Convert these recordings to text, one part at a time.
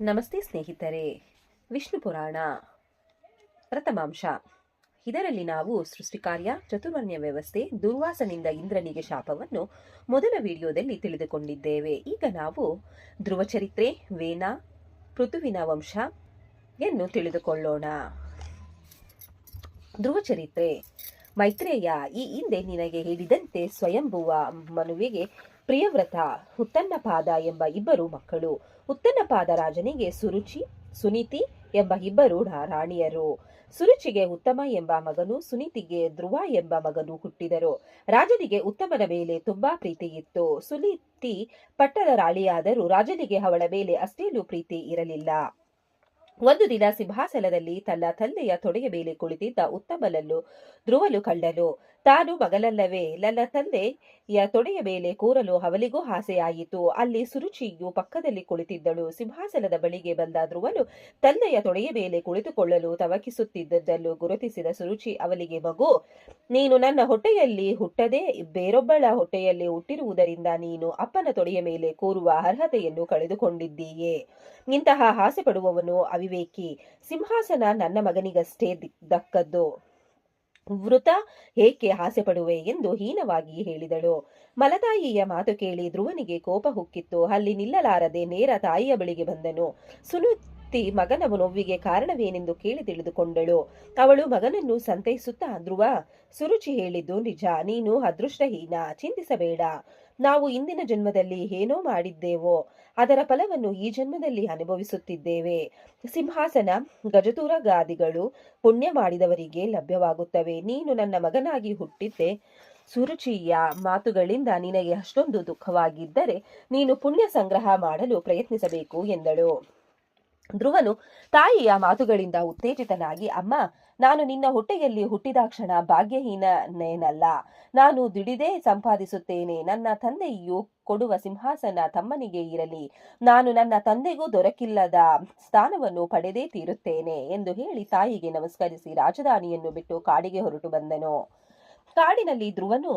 ನಮಸ್ತೆ ಸ್ನೇಹಿತರೆ. ವಿಷ್ಣು ಪುರಾಣ ಪ್ರಥಮಾಂಶ. ಇದರಲ್ಲಿ ನಾವು ಸೃಷ್ಟಿಕಾರ್ಯ ಚತುರ್ವರ್ಣ್ಯ ವ್ಯವಸ್ಥೆ, ದುರ್ವಾಸನಿಂದ ಇಂದ್ರನಿಗೆ ಶಾಪವನ್ನು ಮೊದಲ ವಿಡಿಯೋದಲ್ಲಿ ತಿಳಿದುಕೊಂಡಿದ್ದೇವೆ. ಈಗ ನಾವು ಧ್ರುವ ಚರಿತ್ರೆ ವೇನ ಋತುವಿನ ವಂಶ ಎನ್ನು ತಿಳಿದುಕೊಳ್ಳೋಣ. ಧ್ರುವ ಚರಿತ್ರೆ ಮೈತ್ರೇಯ, ಈ ಹಿಂದೆ ನಿನಗೆ ಹೇಳಿದಂತೆ ಸ್ವಯಂಭುವ ಮನುವಿಗೆ ಪ್ರಿಯವ್ರತ ಹುತ್ತನ್ನಪಾದ ಎಂಬ ಇಬ್ಬರು ಮಕ್ಕಳು. ಉತ್ತನ್ನಪಾದ ರಾಜನಿಗೆ ಸುರುಚಿ, ಸುನೀತಿ ಎಂಬ ಇಬ್ಬರು ರಾಣಿಯರು. ಸುರುಚಿಗೆ ಉತ್ತಮ ಎಂಬ ಮಗನು, ಸುನೀತಿಗೆ ಧ್ರುವ ಎಂಬ ಮಗನು ಹುಟ್ಟಿದರು. ರಾಜನಿಗೆ ಉತ್ತಮನ ಮೇಲೆ ತುಂಬಾ ಪ್ರೀತಿ ಇತ್ತು. ಸುನೀತಿ ಪಟ್ಟದ ರಾಳಿಯಾದರೂ ರಾಜನಿಗೆ ಅವಳ ಮೇಲೆ ಅಷ್ಟೇನು ಪ್ರೀತಿ ಇರಲಿಲ್ಲ. ಒಂದು ದಿನ ಸಿಂಹಾಸನದಲ್ಲಿ ತನ್ನ ತಂದೆಯ ತೊಡೆಯ ಮೇಲೆ ಕುಳಿತಿದ್ದ ಉತ್ತಮನನ್ನು ಧ್ರುವಲು ಕಂಡನು. ತಾನು ಮಗಲಲ್ಲವೇ ನನ್ನ ತಂದೆಯ ತೊಡೆಯ ಮೇಲೆ ಕೂರಲು ಅವಲಿಗೂ ಆಸೆಯಾಯಿತು. ಅಲ್ಲಿ ಸುರುಚಿಯು ಪಕ್ಕದಲ್ಲಿ ಕುಳಿತಿದ್ದಳು. ಸಿಂಹಾಸನದ ಬಳಿಗೆ ಬಂದ ಧ್ರುವನು ತಂದೆಯ ತೊಡೆಯ ಮೇಲೆ ಕುಳಿತುಕೊಳ್ಳಲು ತವಕಿಸುತ್ತಿದ್ದದ್ದನ್ನು ಗುರುತಿಸಿದ ಸುರುಚಿ ಅವಳಿಗೆ ಮಗು, ನೀನು ನನ್ನ ಹೊಟ್ಟೆಯಲ್ಲಿ ಹುಟ್ಟದೆ ಬೇರೊಬ್ಬಳ ಹೊಟ್ಟೆಯಲ್ಲಿ ಹುಟ್ಟಿರುವುದರಿಂದ ನೀನು ಅಪ್ಪನ ತೊಡೆಯ ಮೇಲೆ ಕೂರುವ ಅರ್ಹತೆಯನ್ನು ಕಳೆದುಕೊಂಡಿದ್ದೀಯೇ? ಇಂತಹ ಆಸೆ ಪಡುವವನು ಅವಿವೇಕಿ. ಸಿಂಹಾಸನ ನನ್ನ ಮಗನಿಗಷ್ಟೇ ದಕ್ಕದ್ದು. ವೃತ ಏಕೆ ಆಸೆ ಪಡುವೆ ಎಂದು ಹೀನವಾಗಿ ಹೇಳಿದಳು. ಮಲತಾಯಿಯ ಮಾತು ಕೇಳಿ ಧ್ರುವನಿಗೆ ಕೋಪ ಹುಕ್ಕಿತ್ತು. ಅಲ್ಲಿ ನಿಲ್ಲಲಾರದೆ ನೇರ ತಾಯಿಯ ಬಳಿಗೆ ಬಂದನು. ಸುನುತಿ ಮಗನ ನೋವಿಗೆ ಕಾರಣವೇನೆಂದು ಕೇಳಿ ತಿಳಿದುಕೊಂಡಳು. ಅವಳು ಮಗನನ್ನು ಸಂತೈಸುತ್ತಾ, ಧ್ರುವ, ಸುರುಚಿ ಹೇಳಿದ್ದು ನಿಜ. ನೀನು ಅದೃಷ್ಟಹೀನ. ಚಿಂತಿಸಬೇಡ. ನಾವು ಇಂದಿನ ಜನ್ಮದಲ್ಲಿ ಏನೋ ಮಾಡಿದ್ದೇವೋ, ಅದರ ಫಲವನ್ನು ಈ ಜನ್ಮದಲ್ಲಿ ಅನುಭವಿಸುತ್ತಿದ್ದೇವೆ. ಸಿಂಹಾಸನ, ಗಜತೂರಗಾದಿಗಳು ಪುಣ್ಯ ಮಾಡಿದವರಿಗೆ ಲಭ್ಯವಾಗುತ್ತವೆ. ನೀನು ನನ್ನ ಮಗನಾಗಿ ಹುಟ್ಟಿದ್ದೆ. ಸುರುಚಿಯ ಮಾತುಗಳಿಂದ ನಿನಗೆ ಅಷ್ಟೊಂದು ದುಃಖವಾಗಿದ್ದರೆ ನೀನು ಪುಣ್ಯ ಸಂಗ್ರಹ ಮಾಡಲು ಪ್ರಯತ್ನಿಸಬೇಕು ಎಂದಳು. ಧ್ರುವನು ತಾಯಿಯ ಮಾತುಗಳಿಂದ ಉತ್ತೇಜಿತನಾಗಿ, ಅಮ್ಮ ನಾನು ನಿನ್ನ ಹೊಟ್ಟೆಯಲ್ಲಿ ಹುಟ್ಟಿದಾಕ್ಷಣ ಭಾಗ್ಯಹೀನನೇನಲ್ಲ ನಾನು ದುಡಿದೇ ಸಂಪಾದಿಸುತ್ತೇನೆ. ನನ್ನ ತಂದೆಯು ಕೊಡುವ ಸಿಂಹಾಸನ ತಮ್ಮನಿಗೆ ಇರಲಿ. ನಾನು ನನ್ನ ತಂದೆಗೂ ದೊರಕಿಲ್ಲದ ಸ್ಥಾನವನ್ನು ಪಡೆದೇ ತೀರುತ್ತೇನೆ ಎಂದು ಹೇಳಿ ತಾಯಿಗೆ ನಮಸ್ಕರಿಸಿ ರಾಜಧಾನಿಯನ್ನು ಬಿಟ್ಟು ಕಾಡಿಗೆ ಹೊರಟು ಬಂದನು. ಕಾಡಿನಲ್ಲಿ ಧ್ರುವನು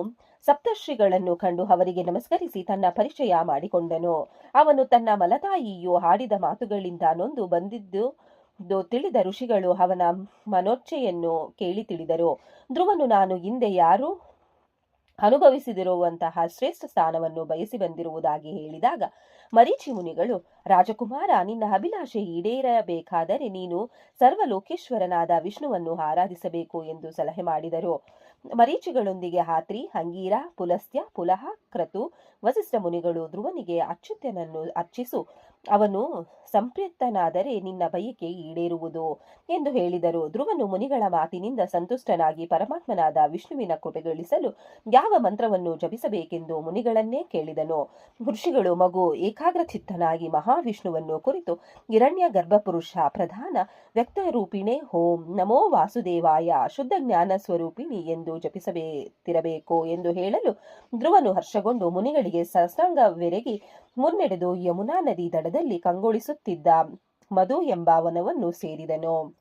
ಸಪ್ತರ್ಷಿಗಳನ್ನು ಕಂಡು ಅವರಿಗೆ ನಮಸ್ಕರಿಸಿ ತನ್ನ ಪರಿಚಯ ಮಾಡಿಕೊಂಡನು. ಅವನು ತನ್ನ ಮಲತಾಯಿಯು ಹಾಡಿದ ಮಾತುಗಳಿಂದ ನೊಂದು ಬಂದಿದ್ದು ತಿಳಿದ ಋಷಿಗಳು ಅವನ ಮನೋಚ್ಛೆಯನ್ನು ಕೇಳಿ ತಿಳಿದರು. ಧ್ರುವನು, ನಾನು ಹಿಂದೆ ಯಾರು ಅನುಭವಿಸಿದಿರುವಂತಹ ಶ್ರೇಷ್ಠ ಸ್ಥಾನವನ್ನು ಬಯಸಿ ಬಂದಿರುವುದಾಗಿ ಹೇಳಿದಾಗ, ಮರೀಚಿ ಮುನಿಗಳು, ರಾಜಕುಮಾರ, ನಿನ್ನ ಅಭಿಲಾಷೆ ಈಡೇರಬೇಕಾದರೆ ನೀನು ಸರ್ವಲೋಕೇಶ್ವರನಾದ ವಿಷ್ಣುವನ್ನು ಆರಾಧಿಸಬೇಕು ಎಂದು ಸಲಹೆ ಮಾಡಿದರು. ಮರೀಚಿಗಳೊಂದಿಗೆ ಹಾತ್ರಿ ಹಂಗೀರ, ಪುಲಸ್ತ್ಯ, ಪುಲಹ, ಕ್ರತು, ವಸಿಷ್ಠ ಮುನಿಗಳು ಧ್ರುವನಿಗೆ ಅಚ್ಯುತ್ಯನನ್ನು ಅರ್ಚಿಸು. ಅವನು, ಸಂಪ್ರೀತನಾದರೆ ನಿನ್ನ ಬಯಕೆ ಈಡೇರುವುದು ಎಂದು ಹೇಳಿದರು. ಧ್ರುವನು ಮುನಿಗಳ ಮಾತಿನಿಂದ ಸಂತುಷ್ಟನಾಗಿ ಪರಮಾತ್ಮನಾದ ವಿಷ್ಣುವಿನ ಕೃಪೆಗಳಿಸಲು ಯಾವ ಮಂತ್ರವನ್ನು ಜಪಿಸಬೇಕೆಂದು ಮುನಿಗಳನ್ನೇ ಕೇಳಿದನು. ಋಷಿಗಳು ಮಗು ಏಕಾಗ್ರಚಿತ್ತನಾಗಿ ಮಹಾವಿಷ್ಣುವನ್ನು ಕುರಿತು ಹಿರಣ್ಯ ಗರ್ಭಪುರುಷ ಪ್ರಧಾನ ವ್ಯಕ್ತರೂಪಿಣೆ ಹೋಂ ನಮೋ ವಾಸುದೇವಾಯ ಶುದ್ಧ ಜ್ಞಾನ ಸ್ವರೂಪಿಣಿ ಎಂದು ಜಪಿಸಬೇತಿರಬೇಕು ಎಂದು ಹೇಳಲು ಧ್ರುವನು ಹರ್ಷಗೊಂಡು ಮುನಿಗಳಿಗೆ ಸಸಾಂಗವೆರಗಿ ಮುನ್ನಡೆದು ಯಮುನಾ ನದಿ ದಡದಲ್ಲಿ ಕಂಗೊಳಿಸುತ್ತಿದ್ದ ಮಧು ಎಂಬ ವನವನ್ನು ಸೇರಿದನು.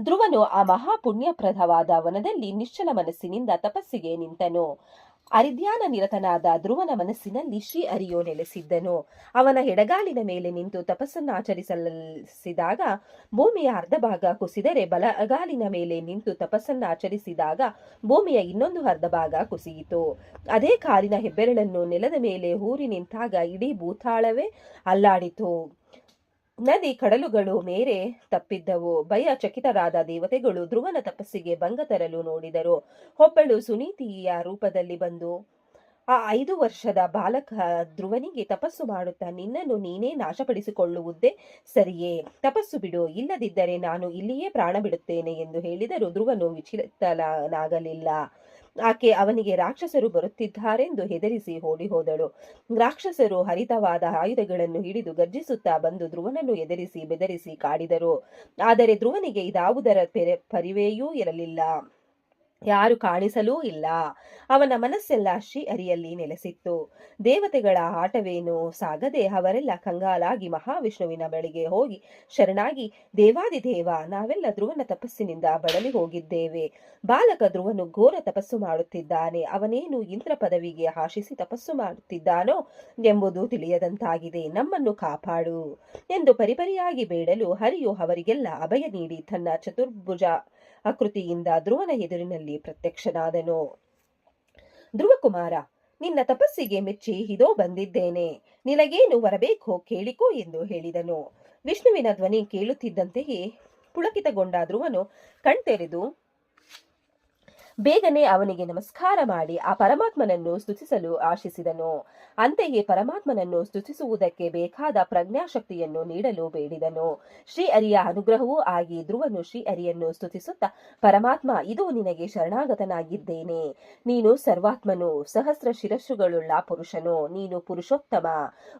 ಧ್ರುವನು ಆ ಮಹಾಪುಣ್ಯಪ್ರದವಾದ ವನದಲ್ಲಿ ನಿಶ್ಚಲ ಮನಸ್ಸಿನಿಂದ ತಪಸ್ಸಿಗೆ ನಿಂತನು. ಅರಿಧ್ಯಾನ ನಿರತನಾದ ಧ್ರುವನ ಮನಸ್ಸಿನಲ್ಲಿ ಶ್ರೀ ಅರಿಯೋ ನೆಲೆಸಿದ್ದನು. ಅವನ ಎಡಗಾಲಿನ ಮೇಲೆ ನಿಂತು ತಪಸ್ಸನ್ನಾಚರಿಸಲಿಸಿದಾಗ ಭೂಮಿಯ ಅರ್ಧ ಭಾಗ ಕುಸಿದರೆ ಬಲಗಾಲಿನ ಮೇಲೆ ನಿಂತು ತಪಸ್ಸನ್ನಾಚರಿಸಿದಾಗ ಭೂಮಿಯ ಇನ್ನೊಂದು ಅರ್ಧ ಭಾಗ ಕುಸಿಯಿತು. ಅದೇ ಕಾಲಿನ ಹೆಬ್ಬೆರಳನ್ನು ನೆಲದ ಮೇಲೆ ಊರಿ ನಿಂತಾಗ ಇಡೀ ಭೂತಾಳವೇ ಅಲ್ಲಾಡಿತು. ನದಿ ಕಡಲುಗಳು ಮೇರೆ ತಪ್ಪಿದ್ದವು. ಭಯ ಚಕಿತರಾದ ದೇವತೆಗಳು ಧ್ರುವನ ತಪಸ್ಸಿಗೆ ಭಂಗ ತರಲು ನೋಡಿದರು. ಒಬ್ಬಳು ಸುನೀತಿಯ ರೂಪದಲ್ಲಿ ಬಂದು, ಆ ಐದು ವರ್ಷದ ಬಾಲಕ ಧ್ರುವನಿಗೆ ತಪಸ್ಸು ಮಾಡುತ್ತಾ, ನಿನ್ನನ್ನು ನೀನೇ ನಾಶಪಡಿಸಿಕೊಳ್ಳುವುದೇ ಸರಿಯೇ? ತಪಸ್ಸು ಬಿಡು, ಇಲ್ಲದಿದ್ದರೆ ನಾನು ಇಲ್ಲಿಯೇ ಪ್ರಾಣ ಬಿಡುತ್ತೇನೆ ಎಂದು ಹೇಳಿದರು ಧ್ರುವನು ವಿಚಲಿತನಾಗಲಿಲ್ಲ ಆಕೆ ಅವನಿಗೆ ರಾಕ್ಷಸರು ಬರುತ್ತಿದ್ದಾರೆಂದು ಹೆದರಿಸಿ ಓಡಿ ಹೋದಳು. ರಾಕ್ಷಸರು ಹರಿತವಾದ ಆಯುಧಗಳನ್ನು ಹಿಡಿದು ಗರ್ಜಿಸುತ್ತಾ ಬಂದು ಧ್ರುವನನ್ನು ಎದುರಿಸಿ ಬೆದರಿಸಿ ಕಾಡಿದರು. ಆದರೆ ಧ್ರುವನಿಗೆ ಇದಾವುದರ ಪೆರೆ ಪರಿವೆಯೂ ಇರಲಿಲ್ಲ. ಯಾರು ಕಾಣಿಸಲೂ ಇಲ್ಲ. ಅವನ ಮನಸ್ಸೆಲ್ಲ ಶ್ರೀ ಅರಿಯಲ್ಲಿ ನೆಲೆಸಿತ್ತು. ದೇವತೆಗಳ ಆಟವೇನು ಸಾಗದೆ ಅವರೆಲ್ಲ ಕಂಗಾಲಾಗಿ ಮಹಾವಿಷ್ಣುವಿನ ಬಳಿಗೆ ಹೋಗಿ ಶರಣಾಗಿ, ದೇವಾದಿದೇವ, ನಾವೆಲ್ಲ ಧ್ರುವನ ತಪಸ್ಸಿನಿಂದ ಬಳಲಿ ಹೋಗಿದ್ದೇವೆ. ಬಾಲಕ ಧ್ರುವನು ಘೋರ ತಪಸ್ಸು ಮಾಡುತ್ತಿದ್ದಾನೆ. ಅವನೇನು ಇಂದ್ರ ಪದವಿಗೆ ಆಶಿಸಿ ತಪಸ್ಸು ಮಾಡುತ್ತಿದ್ದಾನೋ ಎಂಬುದು ತಿಳಿಯದಂತಾಗಿದೆ. ನಮ್ಮನ್ನು ಕಾಪಾಡು ಎಂದು ಪರಿಪರಿಯಾಗಿ ಬೇಡಲು ಹರಿಯು ಅವರಿಗೆಲ್ಲ ಅಭಯ ನೀಡಿ ತನ್ನ ಚತುರ್ಭುಜ ಆಕೃತಿಯಿಂದ ಧ್ರುವನ ಎದುರಿನಲ್ಲಿ ಪ್ರತ್ಯಕ್ಷನಾದನು. ಧ್ರುವಕುಮಾರ, ನಿನ್ನ ತಪಸ್ಸಿಗೆ ಮೆಚ್ಚಿ ಇದೋ ಬಂದಿದ್ದೇನೆ. ನಿನಗೇನು ಬರಬೇಕೋ ಕೇಳಿಕೋ ಎಂದು ಹೇಳಿದನು. ವಿಷ್ಣುವಿನ ಧ್ವನಿ ಕೇಳುತ್ತಿದ್ದಂತೆಯೇ ಪುಳಕಿತಗೊಂಡ ಧ್ರುವನು ಕಣ್ತೆರೆದು ಬೇಗನೆ ಅವನಿಗೆ ನಮಸ್ಕಾರ ಮಾಡಿ ಆ ಪರಮಾತ್ಮನನ್ನು ಸ್ತುತಿಸಲು ಆಶಿಸಿದನು. ಅಂತೆಯೇ ಪರಮಾತ್ಮನನ್ನು ಸ್ತುತಿಸುವುದಕ್ಕೆ ಬೇಕಾದ ಪ್ರಜ್ಞಾಶಕ್ತಿಯನ್ನು ನೀಡಲು ಬೇಡಿದನು. ಶ್ರೀ ಅರಿಯ ಅನುಗ್ರಹವೂ ಆಗಿ ಧ್ರುವನು ಶ್ರೀ ಅರಿಯನ್ನು ಸ್ತುತಿಸುತ್ತಾ, ಪರಮಾತ್ಮ, ಇದು ನಿನಗೆ ಶರಣಾಗತನಾಗಿದ್ದೇನೆ. ನೀನು ಸರ್ವಾತ್ಮನು, ಸಹಸ್ರ ಶಿರಸ್ಸುಗಳುಳ್ಳ ಪುರುಷನು, ನೀನು ಪುರುಷೋತ್ತಮ.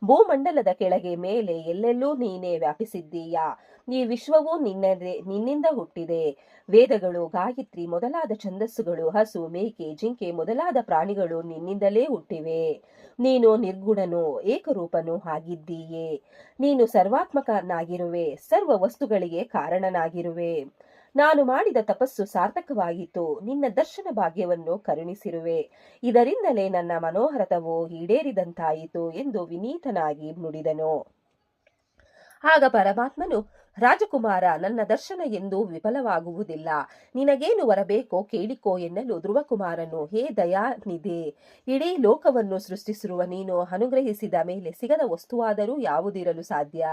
ಭೂಮಂಡಲದ ಕೆಳಗೆ ಮೇಲೆ ಎಲ್ಲೆಲ್ಲೂ ನೀನೇ ವ್ಯಾಪಿಸಿದ್ದೀಯಾ? ಈ ವಿಶ್ವವು ನಿನ್ನದೇ, ನಿನ್ನಿಂದ ಹುಟ್ಟಿದೆ. ವೇದಗಳು, ಗಾಯತ್ರಿ ಮೊದಲಾದ ಛಂದಸ್ಸುಗಳು ಹಸು, ಮೇಕೆ, ಜಿಂಕೆ ಮೊದಲಾದ ಪ್ರಾಣಿಗಳು ನಿನ್ನಿಂದಲೇ ಹುಟ್ಟಿವೆ. ನೀನು ನಿರ್ಗುಣನು ಏಕರೂಪನು ಆಗಿದ್ದೀಯೇ. ನೀನು ಸರ್ವಾತ್ಮಕನಾಗಿರುವೆ, ಸರ್ವ ವಸ್ತುಗಳಿಗೆ ಕಾರಣನಾಗಿರುವೆ. ನಾನು ಮಾಡಿದ ತಪಸ್ಸು ಸಾರ್ಥಕವಾಗಿತ್ತು, ನಿನ್ನ ದರ್ಶನ ಭಾಗ್ಯವನ್ನು ಕರುಣಿಸಿರುವೆ. ಇದರಿಂದಲೇ ನನ್ನ ಮನೋಹರತವು ಈಡೇರಿದಂತಾಯಿತು ಎಂದು ವಿನೀತನಾಗಿ ನುಡಿದನು. ಆಗ ಪರಮಾತ್ಮನು ರಾಜಕುಮಾರ, ನನ್ನ ದರ್ಶನ ಎಂದು ವಿಫಲವಾಗುವುದಿಲ್ಲ. ನಿನಗೇನು ಬರಬೇಕೋ ಕೇಳಿಕೋ ಎನ್ನಲು ಧ್ರುವಕುಮಾರನು, ಹೇ ದಯಾನಿಧಿ! ಇಡೀ ಲೋಕವನ್ನು ಸೃಷ್ಟಿಸಿರುವ ನೀನು ಅನುಗ್ರಹಿಸಿದ ಮೇಲೆ ಸಿಗದ ವಸ್ತುವಾದರೂ ಯಾವುದಿರಲು ಸಾಧ್ಯ?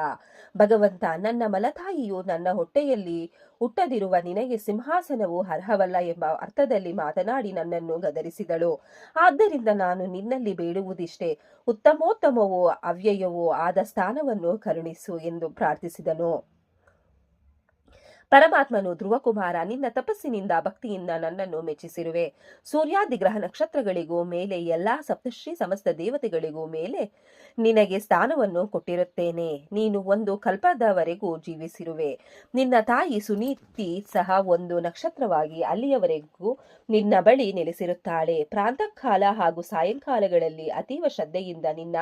ಭಗವಂತ, ನನ್ನ ಮಲತಾಯಿಯು ನನ್ನ ಹೊಟ್ಟೆಯಲ್ಲಿ ಹುಟ್ಟದಿರುವ ನಿನಗೆ ಸಿಂಹಾಸನವು ಅರ್ಹವಲ್ಲ ಎಂಬ ಅರ್ಥದಲ್ಲಿ ಮಾತನಾಡಿ ನನ್ನನ್ನು ಗದರಿಸಿದಳು. ಆದ್ದರಿಂದ ನಾನು ನಿನ್ನಲ್ಲಿ ಬೇಡುವುದಿಷ್ಟೇ. ಉತ್ತಮೋತ್ತಮವೋ ಅವ್ಯಯವೋ ಆದ ಸ್ಥಾನವನ್ನು ಕರುಣಿಸು ಎಂದು ಪ್ರಾರ್ಥಿಸಿದನು. ಪರಮಾತ್ಮನು ಧ್ರುವಕುಮಾರ, ನಿನ್ನ ತಪಸ್ಸಿನಿಂದ ಭಕ್ತಿಯಿಂದ ನನ್ನನ್ನು ಮೆಚ್ಚಿಸಿರುವೆ. ಸೂರ್ಯಾದಿ ಗ್ರಹ ನಕ್ಷತ್ರಗಳಿಗೂ ಮೇಲೆ, ಎಲ್ಲಾ ಸಪ್ತಶ್ರೀ ಸಮಸ್ತ ದೇವತೆಗಳಿಗೂ ಮೇಲೆ ನಿನಗೆ ಸ್ಥಾನವನ್ನು ಕೊಟ್ಟಿರುತ್ತೇನೆ. ನೀನು ಒಂದು ಕಲ್ಪದವರೆಗೂ ಜೀವಿಸಿರುವೆ. ನಿನ್ನ ತಾಯಿ ಸುನೀತಿ ಸಹ ಒಂದು ನಕ್ಷತ್ರವಾಗಿ ಅಲ್ಲಿಯವರೆಗೂ ನಿನ್ನ ಬಳಿ ನೆಲೆಸಿರುತ್ತಾಳೆ. ಪ್ರಾಂತಕಾಲ ಹಾಗೂ ಸಾಯಂಕಾಲಗಳಲ್ಲಿ ಅತೀವ ಶ್ರದ್ಧೆಯಿಂದ ನಿನ್ನ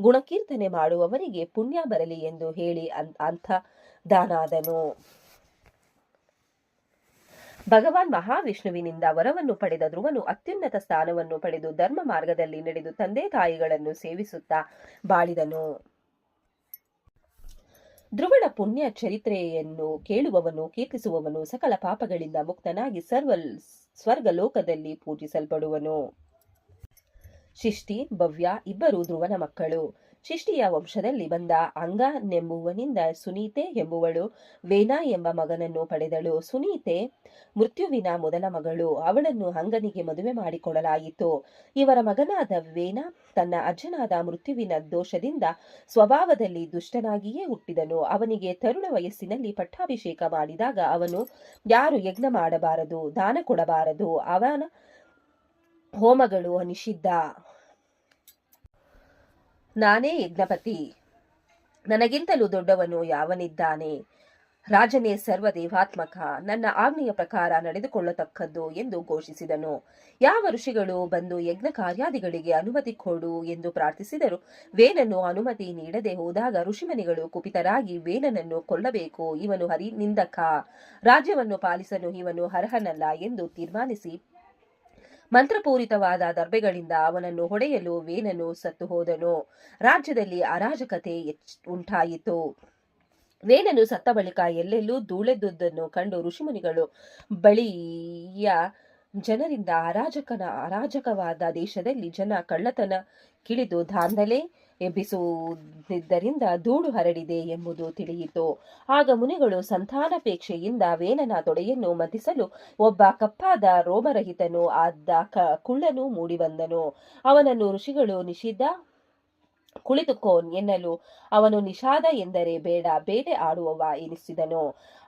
ಗುಣಕೀರ್ತನೆ ಮಾಡುವವರಿಗೆ ಪುಣ್ಯ ಬರಲಿ ಎಂದು ಹೇಳಿ ಅಂಥ ದಾನಾದನು ಭಗವಾನ್ ಮಹಾವಿಷ್ಣುವಿನಿಂದ ವರವನ್ನು ಪಡೆದ ಧ್ರುವನು ಅತ್ಯುನ್ನತ ಸ್ಥಾನವನ್ನು ಪಡೆದು ಧರ್ಮ ಮಾರ್ಗದಲ್ಲಿ ನಡೆದು ತಂದೆ ತಾಯಿಗಳನ್ನು ಸೇವಿಸುತ್ತಾ ಬಾಳಿದನು. ಧ್ರುವನ ಪುಣ್ಯ ಚರಿತ್ರೆಯನ್ನು ಕೇಳುವವನು, ಕೀರ್ತಿಸುವವನು, ಸಕಲ ಪಾಪಗಳಿಂದ ಮುಕ್ತನಾಗಿ ಸರ್ವ ಸ್ವರ್ಗ ಲೋಕದಲ್ಲಿ ಪೂಜಿಸಲ್ಪಡುವನು. ಶಿಷ್ಟಿ, ಭವ್ಯ ಇಬ್ಬರು ಧ್ರುವನ ಮಕ್ಕಳು. ಶಿಷ್ಟಿಯ ವಂಶದಲ್ಲಿ ಬಂದ ಅಂಗನೆಂಬುವನಿಂದ ಸುನೀತೆ ಎಂಬುವಳು ವೇನ ಎಂಬ ಮಗನನ್ನು ಪಡೆದಳು. ಸುನೀತೆ ಮೃತ್ಯುವಿನ ಮೊದಲ ಮಗಳು. ಅವಳನ್ನು ಅಂಗನಿಗೆ ಮದುವೆ ಮಾಡಿಕೊಡಲಾಯಿತು. ಇವರ ಮಗನಾದ ವೇನ ತನ್ನ ಅಜ್ಜನಾದ ಮೃತ್ಯುವಿನ ದೋಷದಿಂದ ಸ್ವಭಾವದಲ್ಲಿ ದುಷ್ಟನಾಗಿಯೇ ಹುಟ್ಟಿದನು. ಅವನಿಗೆ ತರುಣ ವಯಸ್ಸಿನಲ್ಲಿ ಪಟ್ಟಾಭಿಷೇಕ ಮಾಡಿದಾಗ ಅವನು ಯಾರು ಯಜ್ಞ ಮಾಡಬಾರದು, ದಾನ ಕೊಡಬಾರದು, ಅವನ ಹೋಮಗಳು ನಿಷಿದ್ಧ ನಾನೇ ಯಜ್ಞಪತಿ. ನನಗಿಂತಲೂ ದೊಡ್ಡವನು ಯಾವನಿದ್ದಾನೆ? ರಾಜನೇ ಸರ್ವ ದೇವಾತ್ಮಕ ನನ್ನ ಆಜ್ಞೆಯ ಪ್ರಕಾರ ನಡೆದುಕೊಳ್ಳತಕ್ಕದ್ದು ಎಂದು ಘೋಷಿಸಿದನು. ಯಾವ ಋಷಿಗಳು ಬಂದು ಯಜ್ಞ ಕಾರ್ಯಾದಿಗಳಿಗೆ ಅನುಮತಿ ಕೊಡು ಎಂದು ಪ್ರಾರ್ಥಿಸಿದರು? ವೇನನ್ನು ಅನುಮತಿ ನೀಡದೆ ಹೋದಾಗ ಋಷಿಮನಿಗಳು ಕುಪಿತರಾಗಿ ವೇನನನ್ನು ಕೊಲ್ಲಬೇಕು. ಇವನು ಹರಿ ನಿಂದಕ ರಾಜ್ಯವನ್ನು ಪಾಲಿಸಲು ಇವನು ಅರ್ಹನಲ್ಲ ಎಂದು ತೀರ್ಮಾನಿಸಿ ಮಂತ್ರಪೂರಿತವಾದ ದರ್ಬೆಗಳಿಂದ ಅವನನ್ನು ಹೊಡೆಯಲು ವೇನನು ಸತ್ತು ಹೋದನು. ರಾಜ್ಯದಲ್ಲಿ ಅರಾಜಕತೆ ಉಂಟಾಯಿತು. ವೇನನು ಸತ್ತ ಬಳಿಕ ಎಲ್ಲೆಲ್ಲೂ ಧೂಳೆದ್ದುದನ್ನು ಕಂಡು ಋಷಿಮುನಿಗಳು ಬಳಿಯ ಜನರಿಂದ ಅರಾಜಕನ ಅರಾಜಕವಾದ ದೇಶದಲ್ಲಿ ಜನ ಕಳ್ಳತನ ಕಿಳಿದು ದಾಂಧಲೆ ಎಬ್ಬಿಸುವುದರಿಂದ ಧೂಳು ಹರಡಿದೆ ಎಂಬುದು ತಿಳಿಯಿತು. ಆಗ ಮುನಿಗಳು ಸಂತಾನಾಪೇಕ್ಷೆಯಿಂದ ವೇನನ ತೊಡೆಯನ್ನು ಮತಿಸಲು ಒಬ್ಬ ಕಪ್ಪಾದ ರೋಮರಹಿತನು ಆದ ಕುಳ್ಳನು ಮೂಡಿಬಂದನು. ಅವನನ್ನು ಋಷಿಗಳು ನಿಷಿದ್ಧ ಕುಳಿತುಕೋನ್ ಎನ್ನಲು ಅವನು ನಿಷಾದ ಎಂದರೆ ಬೇಡ, ಬೇಟೆ ಆಡುವವ ಎನಿಸಿದನು.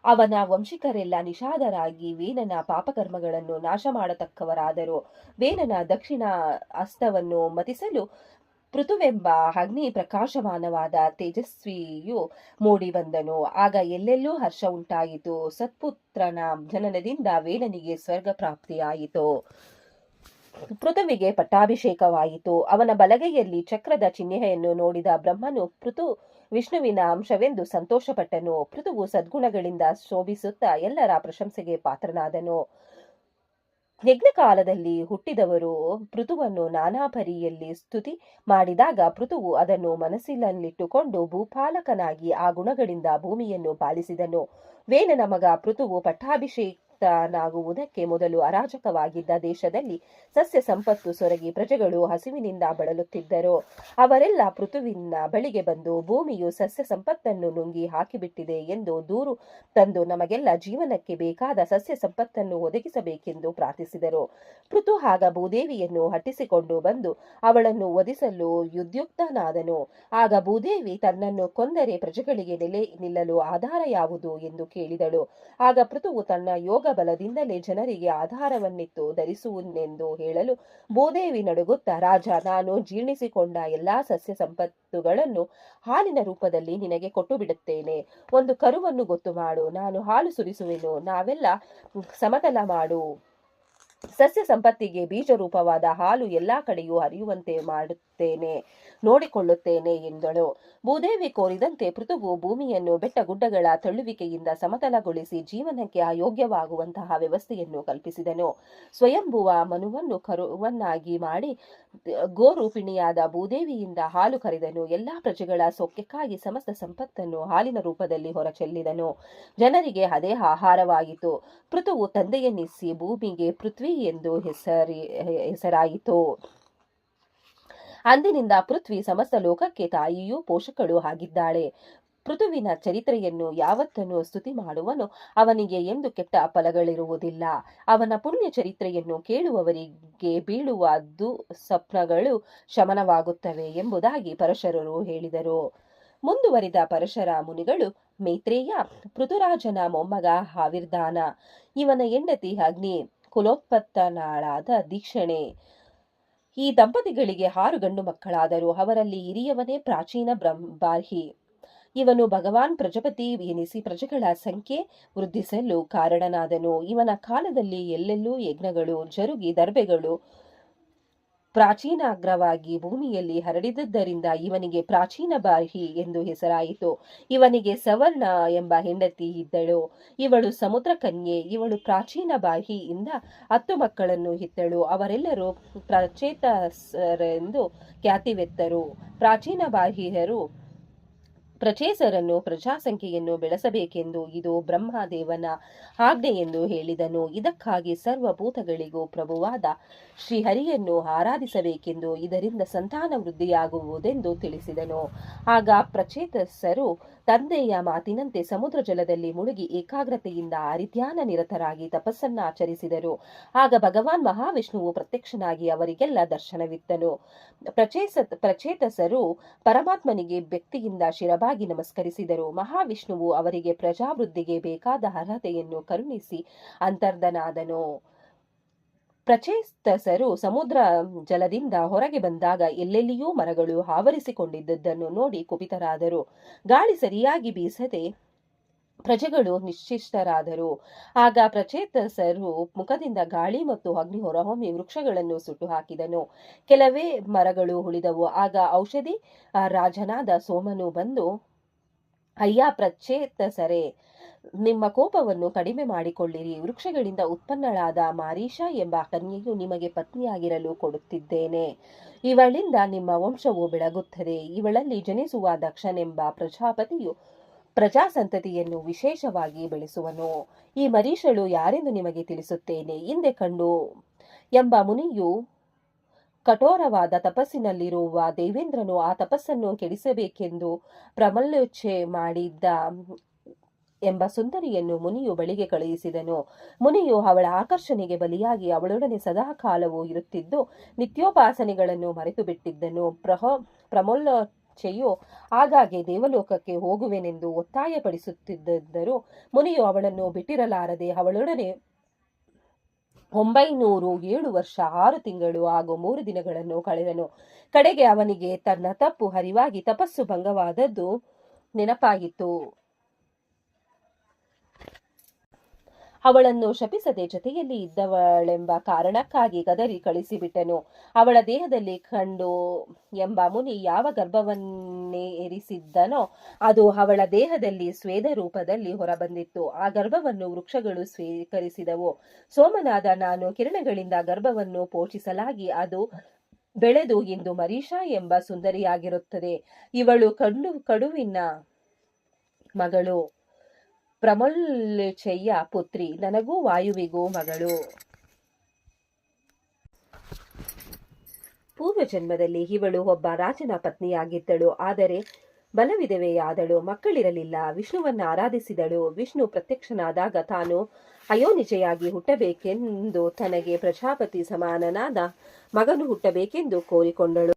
ಅವನ ವಂಶಿಕರೆಲ್ಲ ನಿಷಾದರಾಗಿ ವೇನನ ಪಾಪಕರ್ಮಗಳನ್ನು ನಾಶ ಮಾಡತಕ್ಕವರಾದರು ವೇನನ ದಕ್ಷಿಣ ಅಸ್ತವನ್ನು ಮತಿಸಲು ಪೃಥುವೆಂಬ ಅಗ್ನಿ ಪ್ರಕಾಶಮಾನವಾದ ತೇಜಸ್ವಿಯು ಮೂಡಿ ಬಂದನು. ಆಗ ಎಲ್ಲೆಲ್ಲೂ ಹರ್ಷ ಉಂಟಾಯಿತು. ಸತ್ಪುತ್ರನ ಜನನದಿಂದ ವೇದನಿಗೆ ಸ್ವರ್ಗ ಪ್ರಾಪ್ತಿಯಾಯಿತು. ಪೃಥುವಿಗೆ ಪಟ್ಟಾಭಿಷೇಕವಾಯಿತು. ಅವನ ಬಲಗೈಯಲ್ಲಿ ಚಕ್ರದ ಚಿಹ್ನೆಯನ್ನು ನೋಡಿದ ಬ್ರಹ್ಮನು ಪೃಥು ವಿಷ್ಣುವಿನ ಅಂಶವೆಂದು ಸಂತೋಷಪಟ್ಟನು. ಪೃಥುವು ಸದ್ಗುಣಗಳಿಂದ ಶೋಭಿಸುತ್ತಾ ಎಲ್ಲರ ಪ್ರಶಂಸೆಗೆ ಪಾತ್ರನಾದನು. ಯಜ್ಞಕಾಲದಲ್ಲಿ ಹುಟ್ಟಿದವರು ಪೃಥುವನ್ನು ನಾನಾ ಪರಿಯಲ್ಲಿ ಸ್ತುತಿ ಮಾಡಿದಾಗ ಪೃಥುವು ಅದನ್ನು ಮನಸ್ಸಿನಲ್ಲಿಟ್ಟುಕೊಂಡು ಭೂಪಾಲಕನಾಗಿ ಆ ಗುಣಗಳಿಂದ ಭೂಮಿಯನ್ನು ಪಾಲಿಸಿದನು. ವೇನನ ಮಗ ಪೃಥುವು ಪಟ್ಟಾಭಿಷೇಕ್ತನಾಗುವುದಕ್ಕೆ ಮೊದಲು ಅರಾಜಕವಾಗಿದ್ದ ದೇಶದಲ್ಲಿ ಸಸ್ಯ ಸಂಪತ್ತು ಸೊರಗಿ ಪ್ರಜೆಗಳು ಹಸಿವಿನಿಂದ ಬಳಲುತ್ತಿದ್ದರು. ಅವರೆಲ್ಲ ಪೃಥುವಿನ ಬಳಿಗೆ ಬಂದು ಭೂಮಿಯು ಸಸ್ಯ ಸಂಪತ್ತನ್ನು ನುಂಗಿ ಹಾಕಿಬಿಟ್ಟಿದೆ ಎಂದು ದೂರು ತಂದು ನಮಗೆಲ್ಲ ಜೀವನಕ್ಕೆ ಬೇಕಾದ ಸಸ್ಯ ಸಂಪತ್ತನ್ನು ಒದಗಿಸಬೇಕೆಂದು ಪ್ರಾರ್ಥಿಸಿದರು. ಪೃಥು ಆಗ ಭೂದೇವಿಯನ್ನು ಹಟ್ಟಿಸಿಕೊಂಡು ಬಂದು ಅವಳನ್ನು ಒದಿಸಲು ಯುದ್ಯುಕ್ತನಾದನು ಆಗ ಭೂದೇವಿ ತನ್ನನ್ನು ಕೊಂದರೆ ಪ್ರಜೆಗಳಿಗೆ ನೆಲೆ ನಿಲ್ಲಲು ಆಧಾರ ಯಾವುದು ಎಂದು ಕೇಳಿದಳು. ಆಗ ಪೃಥುವು ತನ್ನ ಯೋಗ ಬಲದಿಂದಲೇ ಜನರಿಗೆ ಆಧಾರವನ್ನಿತ್ತು ಧರಿಸುವನೆಂದು ಹೇಳಲು ಭೂದೇವಿ ನಡುಗುತ್ತಾ, ರಾಜ, ನಾನು ಜೀರ್ಣಿಸಿಕೊಂಡ ಎಲ್ಲಾ ಸಸ್ಯ ಸಂಪತ್ತುಗಳನ್ನು ಹಾಲಿನ ರೂಪದಲ್ಲಿ ನಿನಗೆ ಕೊಟ್ಟು ಬಿಡುತ್ತೇನೆ ಒಂದು ಕರುವನ್ನು ಗೊತ್ತು ಮಾಡು. ನಾನು ಹಾಲು ಸುರಿಸುವೆನು. ನಾವೆಲ್ಲ ಸಮತಲ ಮಾಡು. ಸಸ್ಯ ಸಂಪತ್ತಿಗೆ ಬೀಜ ರೂಪವಾದ ಹಾಲು ಎಲ್ಲಾ ಕಡೆಯೂ ಹರಿಯುವಂತೆ ಮಾಡುತ್ತೇನೆ, ನೋಡಿಕೊಳ್ಳುತ್ತೇನೆ ಎಂದಳು. ಭೂದೇವಿ ಕೋರಿದಂತೆ ಪೃಥುವು ಭೂಮಿಯನ್ನು ಬೆಟ್ಟ ಗುಡ್ಡಗಳ ತಳ್ಳುವಿಕೆಯಿಂದ ಸಮತಲಗೊಳಿಸಿ ಜೀವನಕ್ಕೆ ಅಯೋಗ್ಯವಾಗುವಂತಹ ವ್ಯವಸ್ಥೆಯನ್ನು ಕಲ್ಪಿಸಿದನು. ಸ್ವಯಂಭುವ ಮನುವನ್ನು ಕರುವನ್ನಾಗಿ ಮಾಡಿ ಗೋರೂಪಿಣಿಯಾದ ಭೂದೇವಿಯಿಂದ ಹಾಲು ಕರೆದನು. ಎಲ್ಲಾ ಪ್ರಜೆಗಳ ಸೌಖ್ಯಕ್ಕಾಗಿ ಸಮಸ್ತ ಸಂಪತ್ತನ್ನು ಹಾಲಿನ ರೂಪದಲ್ಲಿ ಹೊರಚೆಲ್ಲಿದನು. ಜನರಿಗೆ ಅದೇ ಆಹಾರವಾಗಿತ್ತು. ಪೃಥುವು ತಂದೆಯನ್ನಿಸಿ ಭೂಮಿಗೆ ಪೃಥ್ವಿ ಎಂದು ಹೆಸರಿ, ಹೆಸರಾಯಿತು. ಅಂದಿನಿಂದ ಪೃಥ್ವಿ ಸಮಸ್ತ ಲೋಕಕ್ಕೆ ತಾಯಿಯೂ ಪೋಷಕಳು ಆಗಿದ್ದಾಳೆ. ಪೃಥುವಿನ ಚರಿತ್ರೆಯನ್ನು ಯಾವತ್ತನ್ನು ಸ್ತುತಿ ಮಾಡುವನು ಅವನಿಗೆ ಎಂದು ಕೆಟ್ಟ ಫಲಗಳಿರುವುದಿಲ್ಲ. ಅವನ ಪುಣ್ಯ ಚರಿತ್ರೆಯನ್ನು ಕೇಳುವವರಿಗೆ ಬೀಳುವ ದುಸ್ವಪ್ನಗಳು ಶಮನವಾಗುತ್ತವೆ ಎಂಬುದಾಗಿ ಪರಶರರು ಹೇಳಿದರು. ಮುಂದುವರಿದ ಪರಶರ ಮುನಿಗಳು ಮೈತ್ರೇಯ, ಪೃಥುರಾಜನ ಮೊಮ್ಮಗ ಹಾವಿರ್ದಾನ. ಇವನ ಹೆಂಡತಿ ಅಗ್ನಿ ಕುಲೋತ್ಪತ್ತನಾಳಾದ ದೀಕ್ಷಣೆ. ಈ ದಂಪತಿಗಳಿಗೆ ಆರು ಗಂಡು ಮಕ್ಕಳಾದರು. ಅವರಲ್ಲಿ ಹಿರಿಯವನೇ ಪ್ರಾಚೀನ ಬ್ರಹ್ಮಾರ್ಹಿ. ಇವನು ಭಗವಾನ್ ಪ್ರಜಾಪತಿ ಎನಿಸಿ ಪ್ರಜೆಗಳ ಸಂಖ್ಯೆ ವೃದ್ಧಿಸಲು ಕಾರಣನಾದನು. ಇವನ ಕಾಲದಲ್ಲಿ ಎಲ್ಲೆಲ್ಲೂ ಯಜ್ಞಗಳು, ಜರುಗಿ ದರ್ಬೆಗಳು ಪ್ರಾಚೀನಾಗ್ರವಾಗಿ ಭೂಮಿಯಲ್ಲಿ ಹರಡಿದ್ದರಿಂದ ಇವನಿಗೆ ಪ್ರಾಚೀನ ಬಾಹಿ ಎಂದು ಹೆಸರಾಯಿತು. ಇವನಿಗೆ ಸವರ್ಣ ಎಂಬ ಹೆಂಡತಿ ಇದ್ದಳು. ಇವಳು ಸಮುದ್ರ ಕನ್ಯೆ ಇವಳು ಪ್ರಾಚೀನ ಬಾಹಿಯಿಂದ ಹತ್ತು ಮಕ್ಕಳನ್ನು ಇತ್ತಳು ಅವರೆಲ್ಲರೂ ಪ್ರಚೇತಸರೆಂದು ಖ್ಯಾತಿವೆತ್ತರು. ಪ್ರಾಚೀನ ಬಾಹಿಯರು ಪ್ರಚೇಸರನ್ನು ಪ್ರಜಾಸಂಖ್ಯೆಯನ್ನು ಬೆಳೆಸಬೇಕೆಂದು ಇದು ಬ್ರಹ್ಮದೇವನ ಆಜ್ಞೆ ಎಂದು ಹೇಳಿದನು. ಇದಕ್ಕಾಗಿ ಸರ್ವಭೂತಗಳಿಗೂ ಪ್ರಭುವಾದ ಶ್ರೀಹರಿಯನ್ನು ಆರಾಧಿಸಬೇಕೆಂದು ಇದರಿಂದ ಸಂತಾನ ವೃದ್ಧಿಯಾಗುವುದೆಂದು ತಿಳಿಸಿದನು. ಆಗ ಪ್ರಚೇತಸರು ತಂದೆಯ ಮಾತಿನಂತೆ ಸಮುದ್ರ ಜಲದಲ್ಲಿ ಮುಳುಗಿ ಏಕಾಗ್ರತೆಯಿಂದ ಅರಿಧ್ಯಾನ ನಿರತರಾಗಿ ತಪಸ್ಸನ್ನ ಆಚರಿಸಿದರು. ಆಗ ಭಗವಾನ್ ಮಹಾವಿಷ್ಣುವು ಪ್ರತ್ಯಕ್ಷನಾಗಿ ಅವರಿಗೆಲ್ಲ ದರ್ಶನವಿತ್ತನು. ಪ್ರಚೇಸ, ಪ್ರಚೇತಸರು ಪರಮಾತ್ಮನಿಗೆ ವ್ಯಕ್ತಿಯಿಂದ ಶಿರಬಾಗಿ ನಮಸ್ಕರಿಸಿದರು. ಮಹಾವಿಷ್ಣುವು ಅವರಿಗೆ ಪ್ರಜಾವೃದ್ಧಿಗೆ ಬೇಕಾದ ಅರ್ಹತೆಯನ್ನು ಕರುಣಿಸಿ ಅಂತರ್ಧನಾದನು. ಪ್ರಚೇತಸರು ಸಮುದ್ರ ಜಲದಿಂದ ಹೊರಗೆ ಬಂದಾಗ ಎಲ್ಲೆಲ್ಲಿಯೂ ಮರಗಳು ಆವರಿಸಿಕೊಂಡಿದ್ದನ್ನು ನೋಡಿ ಕುಪಿತರಾದರು. ಗಾಳಿ ಸರಿಯಾಗಿ ಬೀಸದೆ ಪ್ರಜೆಗಳು ನಿಶ್ಚಿಷ್ಟರಾದರು. ಆಗ ಪ್ರಚೇತಸರು ಮುಖದಿಂದ ಗಾಳಿ ಮತ್ತು ಅಗ್ನಿ ಹೊರಹೊಮ್ಮಿ ವೃಕ್ಷಗಳನ್ನು ಸುಟ್ಟು ಹಾಕಿದನು ಕೆಲವೇ ಮರಗಳು ಉಳಿದವು. ಆಗ ಔಷಧಿ ರಾಜನಾದ ಸೋಮನು ಬಂದು, ಅಯ್ಯ ಪ್ರಚೇತಸರೇ ನಿಮ್ಮ ಕೋಪವನ್ನು ಕಡಿಮೆ ಮಾಡಿಕೊಳ್ಳಿರಿ. ವೃಕ್ಷಗಳಿಂದ ಉತ್ಪನ್ನಳಾದ ಮಾರೀಷ ಎಂಬ ಕನ್ಯೆಯು ನಿಮಗೆ ಪತ್ನಿಯಾಗಿರಲು ಕೊಡುತ್ತಿದ್ದೇನೆ. ಇವಳಿಂದ ನಿಮ್ಮ ವಂಶವು ಬೆಳಗುತ್ತದೆ. ಇವಳಲ್ಲಿ ಜನಿಸುವ ದಕ್ಷನೆಂಬ ಪ್ರಜಾಪತಿಯು ಪ್ರಜಾಸಂತತಿಯನ್ನು ವಿಶೇಷವಾಗಿ ಬೆಳೆಸುವನು. ಈ ಮರೀಷಳು ಯಾರೆಂದು ನಿಮಗೆ ತಿಳಿಸುತ್ತೇನೆ? ಹಿಂದೆ ಕಂಡು ಎಂಬ ಮುನಿಯು ಕಠೋರವಾದ ತಪಸ್ಸಿನಲ್ಲಿರುವ ದೇವೇಂದ್ರನು ಆ ತಪಸ್ಸನ್ನು ಕೆಡಿಸಬೇಕೆಂದು ಪ್ರಮಲ್ಲೋಚ್ಛೆ ಮಾಡಿದ್ದ ಎಂಬ ಸುಂದರಿಯನ್ನು ಮುನಿಯು ಬಳಿಗೆ ಕಳುಹಿಸಿದನು. ಮುನಿಯು ಅವಳ ಆಕರ್ಷಣೆಗೆ ಬಲಿಯಾಗಿ ಅವಳೊಡನೆ ಸದಾ ಕಾಲವೂ ಇರುತ್ತಿದ್ದು, ನಿತ್ಯೋಪಾಸನೆಗಳನ್ನು ಮರೆತು ಬಿಟ್ಟಿದ್ದನು ಪ್ರಹ ಆಗಾಗ್ಗೆ ದೇವಲೋಕಕ್ಕೆ ಹೋಗುವೆನೆಂದು ಒತ್ತಾಯಪಡಿಸುತ್ತಿದ್ದರು, ಮುನಿಯು ಅವಳನ್ನು ಬಿಟ್ಟಿರಲಾರದೆ ಅವಳೊಡನೆ ಒಂಬೈನೂರು ಏಳು ವರ್ಷ ಆರು ತಿಂಗಳು ಹಾಗೂ ಮೂರು ದಿನಗಳನ್ನು ಕಳೆದನು. ಕಡೆಗೆ ಅವನಿಗೆ ತನ್ನ ತಪ್ಪು ಹರಿವಾಗಿ ತಪಸ್ಸು ಭಂಗವಾದದ್ದು ನೆನಪಾಗಿತ್ತು. ಅವಳನ್ನು ಶಪಿಸದೆ ಜೊತೆಯಲ್ಲಿ ಇದ್ದವಳೆಂಬ ಕಾರಣಕ್ಕಾಗಿ ಗದರಿ ಕಳಿಸಿಬಿಟ್ಟನು. ಅವಳ ದೇಹದಲ್ಲಿ ಕಂಡು ಎಂಬ ಮುನಿ ಯಾವ ಗರ್ಭವನ್ನೇ ಏರಿಸಿದ್ದನೋ ಅದು ಅವಳ ದೇಹದಲ್ಲಿ ಸ್ವೇದ ರೂಪದಲ್ಲಿ ಹೊರಬಂದಿತ್ತು. ಆ ಗರ್ಭವನ್ನು ವೃಕ್ಷಗಳು ಸ್ವೀಕರಿಸಿದವು. ಸೋಮನಾದ ನಾನು ಕಿರಣಗಳಿಂದ ಗರ್ಭವನ್ನು ಪೋಷಿಸಲಾಗಿ ಅದು ಬೆಳೆದು ಇಂದು ಮರೀಷಾ ಎಂಬ ಸುಂದರಿಯಾಗಿರುತ್ತದೆ. ಇವಳು ಕಡು, ಕಡುವಿನ ಮಗಳು. ಪ್ರಮುಲ್ಚಯ್ಯ ಪುತ್ರಿ, ನನಗೂ ವಾಯುವಿಗೂ ಮಗಳು. ಪೂರ್ವ ಜನ್ಮದಲ್ಲಿ ಇವಳು ಒಬ್ಬ ರಾಜನ ಪತ್ನಿಯಾಗಿದ್ದಳು. ಆದರೆ ಬಲವಿದವೆಯಾದಳು ಮಕ್ಕಳಿರಲಿಲ್ಲ. ವಿಷ್ಣುವನ್ನ ಆರಾಧಿಸಿದಳು. ವಿಷ್ಣು ಪ್ರತ್ಯಕ್ಷನಾದಾಗ ತಾನು ಅಯೋನಿಜೆಯಾಗಿ ಹುಟ್ಟಬೇಕೆಂದು ತನಗೆ ಪ್ರಜಾಪತಿ ಸಮಾನನಾದ ಮಗನು ಹುಟ್ಟಬೇಕೆಂದು ಕೋರಿಕೊಂಡಳು.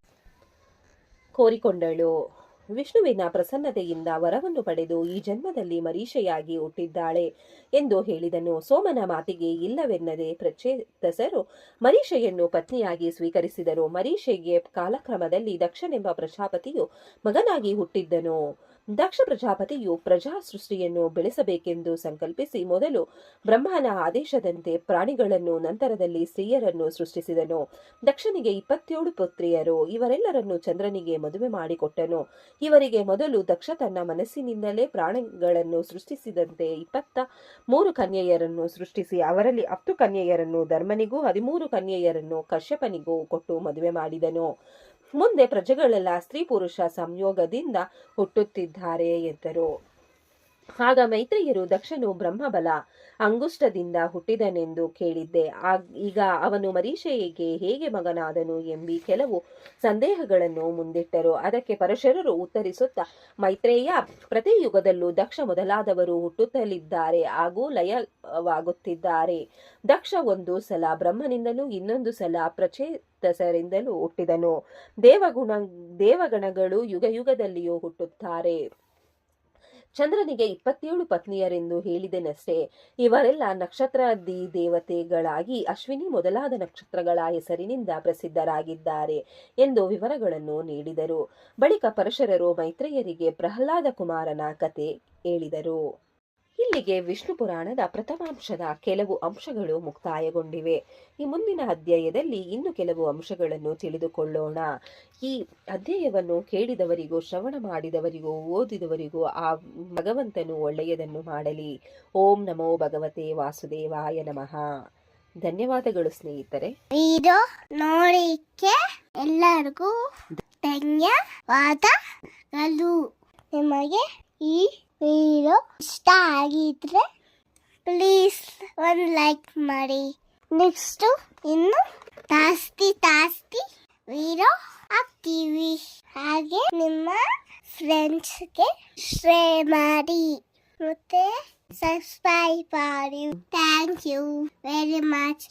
ಕೋರಿಕೊಂಡಳು. ವಿಷ್ಣುವಿನ ಪ್ರಸನ್ನತೆಯಿಂದ ವರವನ್ನು ಪಡೆದು ಈ ಜನ್ಮದಲ್ಲಿ ಮರೀಷೆಯಾಗಿ ಹುಟ್ಟಿದ್ದಾಳೆ ಎಂದು ಹೇಳಿದನು. ಸೋಮನ ಮಾತಿಗೆ ಇಲ್ಲವೆನ್ನದೆ ಪ್ರಚೇತಸರು ಮರೀಷೆಯನ್ನು ಪತ್ನಿಯಾಗಿ ಸ್ವೀಕರಿಸಿದರು. ಮರೀಷೆಗೆ ಕಾಲಕ್ರಮದಲ್ಲಿ ದಕ್ಷನೆಂಬ ಪ್ರಜಾಪತಿಯು ಮಗನಾಗಿ ಹುಟ್ಟಿದ್ದನು. ದಕ್ಷ ಪ್ರಜಾಪತಿಯು ಪ್ರಜಾ ಸೃಷ್ಟಿಯನ್ನು ಬೆಳೆಸಬೇಕೆಂದು ಸಂಕಲ್ಪಿಸಿ ಮೊದಲು ಬ್ರಹ್ಮನ ಆದೇಶದಂತೆ ಪ್ರಾಣಿಗಳನ್ನು ನಂತರದಲ್ಲಿ ಸ್ತ್ರೀಯರನ್ನು ಸೃಷ್ಟಿಸಿದನು. ದಕ್ಷನಿಗೆ ಇಪ್ಪತ್ತೇಳು ಪುತ್ರಿಯರು. ಇವರೆಲ್ಲರನ್ನು ಚಂದ್ರನಿಗೆ ಮದುವೆ ಮಾಡಿಕೊಟ್ಟನು. ಇವರಿಗೆ ಮೊದಲು ದಕ್ಷ ತನ್ನ ಮನಸ್ಸಿನಿಂದಲೇ ಪ್ರಾಣಿಗಳನ್ನು ಸೃಷ್ಟಿಸಿದಂತೆ ಇಪ್ಪತ್ತ ಮೂರು ಕನ್ಯೆಯರನ್ನು ಸೃಷ್ಟಿಸಿ, ಅವರಲ್ಲಿ ಹತ್ತು ಕನ್ಯೆಯರನ್ನು ಧರ್ಮನಿಗೂ, ಹದಿಮೂರು ಕನ್ಯೆಯರನ್ನು ಕಶ್ಯಪನಿಗೂ ಕೊಟ್ಟು ಮದುವೆ ಮಾಡಿದನು. ಮುಂದೆ ಪ್ರಜೆಗಳೆಲ್ಲ ಸ್ತ್ರೀ ಪುರುಷ ಸಂಯೋಗದಿಂದ ಹುಟ್ಟುತ್ತಿದ್ದಾರೆ ಎಂದರು. ಆಗ ಮೈತ್ರಿಯರು ದಕ್ಷನು ಬ್ರಹ್ಮಬಲ ಅಂಗುಷ್ಟದಿಂದ ಹುಟ್ಟಿದನೆಂದು ಕೇಳಿದ್ದೆ. ಈಗ ಅವನು ಮರೀಷೆಗೆ ಹೇಗೆ ಮಗನಾದನು ಎಂಬಿ ಕೆಲವು ಸಂದೇಹಗಳನ್ನು ಮುಂದಿಟ್ಟರು. ಅದಕ್ಕೆ ಪರಶರರು ಉತ್ತರಿಸುತ್ತಾ, ಮೈತ್ರೇಯ, ಪ್ರತಿ ಯುಗದಲ್ಲೂ ದಕ್ಷ ಮೊದಲಾದವರು ಹುಟ್ಟುತ್ತಲಿದ್ದಾರೆ, ಹಾಗೂ ಲಯವಾಗುತ್ತಿದ್ದಾರೆ. ದಕ್ಷ ಒಂದು ಸಲ ಬ್ರಹ್ಮನಿಂದಲೂ ಇನ್ನೊಂದು ಸಲ ಪ್ರಚೇತಸರಿಂದಲೂ ಹುಟ್ಟಿದನು. ದೇವಗುಣ, ದೇವಗಣಗಳು ಯುಗ ಯುಗದಲ್ಲಿಯೂ ಹುಟ್ಟುತ್ತಾರೆ. ಚಂದ್ರನಿಗೆ ಇಪ್ಪತ್ತೇಳು ಪತ್ನಿಯರೆಂದು ಹೇಳಿದೆನಷ್ಟೇ. ಇವರೆಲ್ಲ ನಕ್ಷತ್ರಾದಿ ದೇವತೆಗಳಾಗಿ ಅಶ್ವಿನಿ ಮೊದಲಾದ ನಕ್ಷತ್ರಗಳ ಹೆಸರಿನಿಂದ ಪ್ರಸಿದ್ಧರಾಗಿದ್ದಾರೆ ಎಂದು ವಿವರಗಳನ್ನು ನೀಡಿದರು. ಬಳಿಕ ಪರಶರರು ಮೈತ್ರೇಯರಿಗೆ ಪ್ರಹ್ಲಾದ ಕುಮಾರನ ಕತೆ ಹೇಳಿದರು. ಇಲ್ಲಿಗೆ ವಿಷ್ಣು ಪುರಾಣದ ಪ್ರಥಮಾಂಶದ ಕೆಲವು ಅಂಶಗಳು ಮುಕ್ತಾಯಗೊಂಡಿವೆ. ಈ ಮುಂದಿನ ಅಧ್ಯಾಯದಲ್ಲಿ ಇನ್ನು ಕೆಲವು ಅಂಶಗಳನ್ನು ತಿಳಿದುಕೊಳ್ಳೋಣ. ಈ ಅಧ್ಯಾಯವನ್ನು ಕೇಳಿದವರಿಗೂ, ಶ್ರವಣ ಮಾಡಿದವರಿಗೂ, ಓದಿದವರಿಗೂ ಆ ಭಗವಂತನು ಒಳ್ಳೆಯದನ್ನು ಮಾಡಲಿ. ಓಂ ನಮೋ ಭಗವತೆ ವಾಸುದೇವಾಯ ನಮಃ. ಧನ್ಯವಾದಗಳು ಸ್ನೇಹಿತರೆ. ಇದು ನೋಡಿಕೆ ಎಲ್ಲರಿಗೂ ಧನ್ಯವಾದಗಳು. ನಿಮಗೆ ಈ ವಿಡಿಯೋ ಇಷ್ಟ ಆಗಿದ್ರೆ ಪ್ಲೀಸ್ ಒಂದು ಲೈಕ್ ಮಾಡಿ. ನೆಕ್ಸ್ಟು ಇನ್ನು ಜಾಸ್ತಿ ಜಾಸ್ತಿ ವಿಡಿಯೋ ಹಾಕ್ತೀವಿ. ಹಾಗೆ ನಿಮ್ಮ ಫ್ರೆಂಡ್ಸ್ಗೆ ಶೇರ್ ಮಾಡಿ. ಮತ್ತೆ ಸಬ್ಸ್ಕ್ರೈಬ್ ಮಾಡಿ. Thank you very much